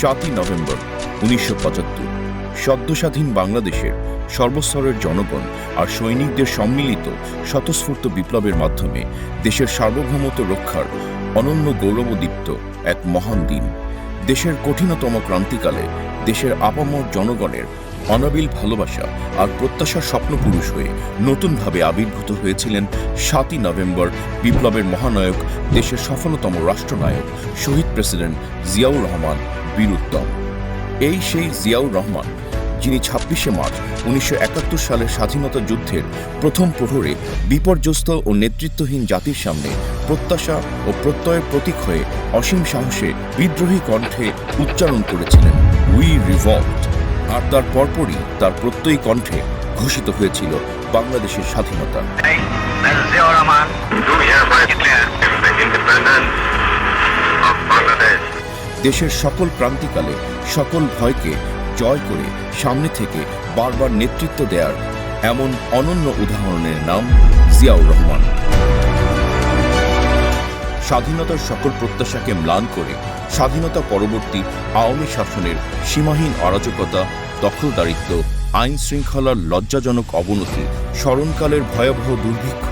সাতই নভেম্বর, উনিশশো পঁচাত্তর। সদ্যস্বাধীন বাংলাদেশের সর্বস্তরের জনগণ আর সৈনিকদের সম্মিলিত স্বতঃস্ফূর্ত বিপ্লবের মাধ্যমে দেশের সার্বভৌমত্ব রক্ষার অনন্য গৌরবোদ্দীপ্ত এক মহান দিন। দেশের কঠিনতম ক্রান্তিকালে দেশের আপামর জনগণের অনাবিল ভালোবাসা আর প্রত্যাশার স্বপ্নপুরুষ হয়ে নতুনভাবে আবির্ভূত হয়েছিলেন সাতই নভেম্বর বিপ্লবের মহানায়ক দেশের সফলতম রাষ্ট্রনায়ক, শহীদ প্রেসিডেন্ট জিয়াউর রহমান বীরুত্তম এই সেই জিয়াউর রহমান যিনি ছাব্বিশে মার্চ উনিশশো একাত্তর সালের স্বাধীনতা যুদ্ধের প্রথম প্রহরে বিপর্যস্ত ও নেতৃত্বহীন জাতির সামনে প্রত্যাশা ও প্রত্যয়ের প্রতীক হয়ে অসীম সাহসে বিদ্রোহী কণ্ঠে উচ্চারণ করেছিলেন। উই রিভল্ট আর তার পরপরই তার প্রত্যয়ী কণ্ঠে ঘোষিত হয়েছিল বাংলাদেশের স্বাধীনতা। দেশের সকল ক্রান্তিকালে সকল ভয়কে জয় করে সামনে থেকে বারবার নেতৃত্ব দেওয়ার এমন অনন্য উদাহরণের নাম জিয়াউর রহমান। স্বাধীনতার সকল প্রত্যাশাকে ম্লান করে স্বাধীনতা পরবর্তী আওয়ামী শাসনের সীমাহীন অরাজকতা, দখলদারিত্ব আইন শৃঙ্খলার লজ্জাজনক অবনতি, স্মরণকালের ভয়াবহ দুর্ভিক্ষ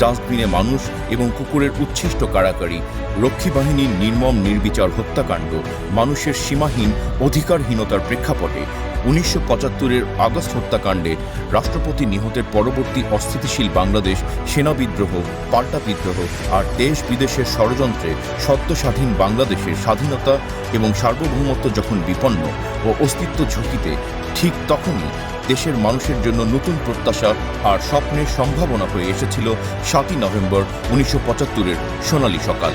ডাস্টবিনে মানুষ এবং কুকুরের উচ্ছিষ্ট কারাকারি, রক্ষী বাহিনীর নির্মম নির্বিচার হত্যাকাণ্ড, মানুষের সীমাহীন অধিকারহীনতার প্রেক্ষাপটে উনিশশো পঁচাত্তরের আগস্ট হত্যাকাণ্ডে রাষ্ট্রপতি নিহতের পরবর্তী অস্থিতিশীল বাংলাদেশ সেনা বিদ্রোহ, পাল্টা বিদ্রোহ আর দেশ বিদেশের ষড়যন্ত্রে সদ্য স্বাধীন বাংলাদেশের স্বাধীনতা এবং সার্বভৌমত্ব যখন বিপন্ন ও অস্তিত্ব ঝুঁকিতে, ঠিক তখনই দেশের মানুষের জন্য নতুন প্রত্যাশা আর স্বপ্নের সম্ভাবনা হয়ে এসেছিল সাতই নভেম্বর উনিশশো পঁচাত্তরের সোনালী সকাল।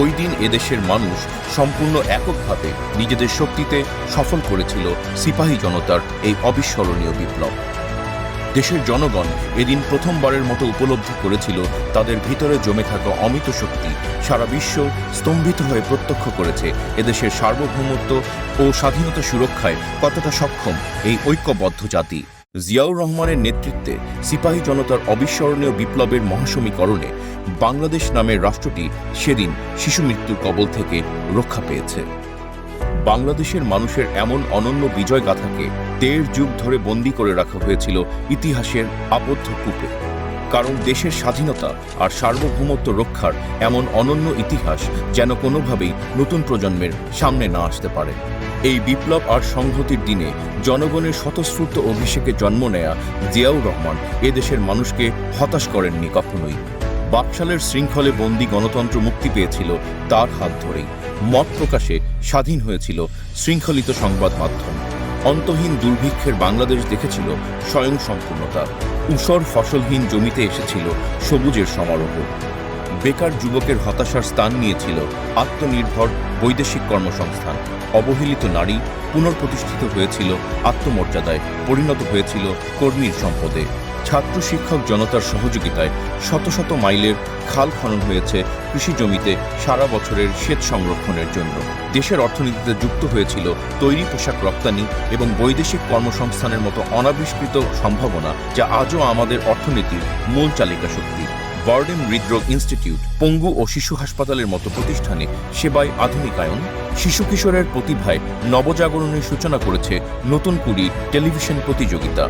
ওই দিন এদেশের মানুষ সম্পূর্ণ এককভাবে নিজেদের শক্তিতে সফল করেছিল সিপাহী জনতার এই অবিস্মরণীয় বিপ্লব। দেশের জনগণ এদিন প্রথমবারের মতো উপলব্ধি করেছিল তাদের ভিতরে জমে থাকা অমিত শক্তি সারা বিশ্ব স্তম্ভিত হয়ে প্রত্যক্ষ করেছে এদেশের সার্বভৌমত্ব ও স্বাধীনতা সুরক্ষায় কতটা সক্ষম এই ঐক্যবদ্ধ জাতি। জিয়াউর রহমানের নেতৃত্বে সিপাহী জনতার অবিস্মরণীয় বিপ্লবের মহাসমীকরণে বাংলাদেশ নামের রাষ্ট্রটি সেদিন শিশু মৃত্যুর কবল থেকে রক্ষা পেয়েছে। বাংলাদেশের মানুষের এমন অনন্য বিজয় গাথাকে দেড় যুগ ধরে বন্দী করে রাখা হয়েছিল ইতিহাসের আবদ্ধ কূপে। কারণ দেশের স্বাধীনতা আর সার্বভৌমত্ব রক্ষার এমন অনন্য ইতিহাস যেন কোনোভাবেই নতুন প্রজন্মের সামনে না আসতে পারে। এই বিপ্লব আর সংহতির দিনে জনগণের স্বতঃস্ফূর্ত অভিষেকে জন্ম নেয়া জিয়াউর রহমান এদেশের মানুষকে হতাশ করেননি কখনোই। বাকশালের শৃঙ্খলে বন্দি গণতন্ত্র মুক্তি পেয়েছিল তার হাত ধরেই। মত প্রকাশে স্বাধীন হয়েছিল শৃঙ্খলিত সংবাদ মাধ্যম। অন্তহীন দুর্ভিক্ষের বাংলাদেশ দেখেছিল স্বয়ং সম্পূর্ণতা উষর ফসলহীন জমিতে এসেছিল সবুজের সমারোহ। বেকার যুবকের হতাশার স্থান নিয়েছিল আত্মনির্ভর বৈদেশিক কর্মসংস্থান। অবহেলিত নারী পুনর্প্রতিষ্ঠিত হয়েছিল আত্মমর্যাদায় পরিণত হয়েছিল কর্মীর সম্পদে। ছাত্র শিক্ষক জনতার সহযোগিতায় শত শত মাইলের খাল খনন হয়েছে কৃষি জমিতে সারা বছরের সেচ সংরক্ষণের জন্য। দেশের অর্থনীতিতে যুক্ত হয়েছিল তৈরি পোশাক রপ্তানি এবং বৈদেশিক কর্মসংস্থানের মতো অনাবিষ্কৃত সম্ভাবনা যা আজও আমাদের অর্থনীতির মূল চালিকা শক্তি বার্ডেন হৃদরোগ ইনস্টিটিউট পঙ্গু ও শিশু হাসপাতালের মতো প্রতিষ্ঠানে সেবায় আধুনিকায়ন, শিশু কিশোরের প্রতিভায় নবজাগরণের সূচনা করেছে নতুন কুড়ি টেলিভিশন প্রতিযোগিতা।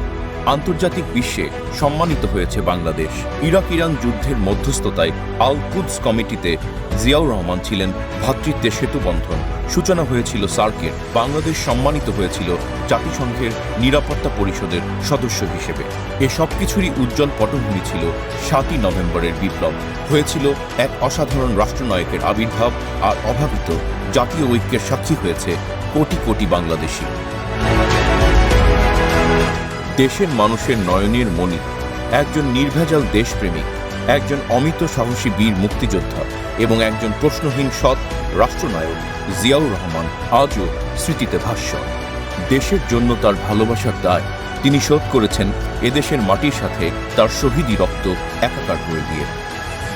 আন্তর্জাতিক বিশ্বে সম্মানিত হয়েছে বাংলাদেশ। ইরাক ইরান যুদ্ধের মধ্যস্থতায় আল কুদস কমিটিতে জিয়াউর রহমান ছিলেন ভ্রাতৃত্বের সেতুবন্ধন সূচনা হয়েছিল সার্কের, বাংলাদেশ সম্মানিত হয়েছিল জাতিসংঘের নিরাপত্তা পরিষদের সদস্য হিসেবে। এ সব কিছুরই উজ্জ্বল পটভূমি ছিল সাতই নভেম্বরের বিপ্লব। হয়েছিল এক অসাধারণ রাষ্ট্রনায়কের আবির্ভাব আর অভাবিত জাতীয় ঐক্যের সাক্ষী হয়েছে কোটি কোটি বাংলাদেশি। দেশের মানুষের নয়নের মণি, একজন নির্ভেজাল দেশপ্রেমিক, একজন অমিত সাহসী বীর মুক্তিযোদ্ধা। এবং একজন প্রশ্নহীন সৎ রাষ্ট্রনায়ক জিয়াউর রহমান আজও স্মৃতিতে ভাষ্য। দেশের জন্য তার ভালোবাসার দায় তিনি শোধ করেছেন এদেশের মাটির সাথে তার শহীদি রক্ত একাকার করে দিয়ে।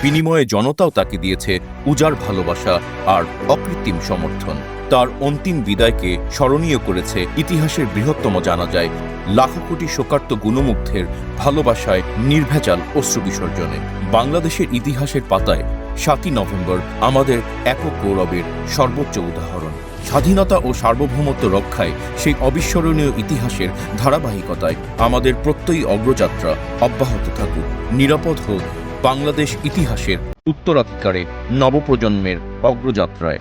বিনিময়ে জনতাও তাকে দিয়েছে উজাড় ভালোবাসা আর অকৃত্রিম সমর্থন। তার অন্তিম বিদায়কে স্মরণীয় করেছে ইতিহাসের বৃহত্তম জানা যায়, লাখো কোটি শোকার্ত গুণমুগ্ধের ভালোবাসায় নির্ভেজাল অশ্রু বিসর্জনে বাংলাদেশের ইতিহাসের পাতায় সাতই নভেম্বর আমাদের একক গৌরবের সর্বোচ্চ উদাহরণ। স্বাধীনতা ও সার্বভৌমত্ব রক্ষায় সেই অবিস্মরণীয় ইতিহাসের ধারাবাহিকতায় আমাদের প্রত্যয়ী অগ্রযাত্রা অব্যাহত থাকুক। নিরাপদ হোক বাংলাদেশ ইতিহাসের উত্তরাধিকারে নবপ্রজন্মের অগ্রযাত্রায়।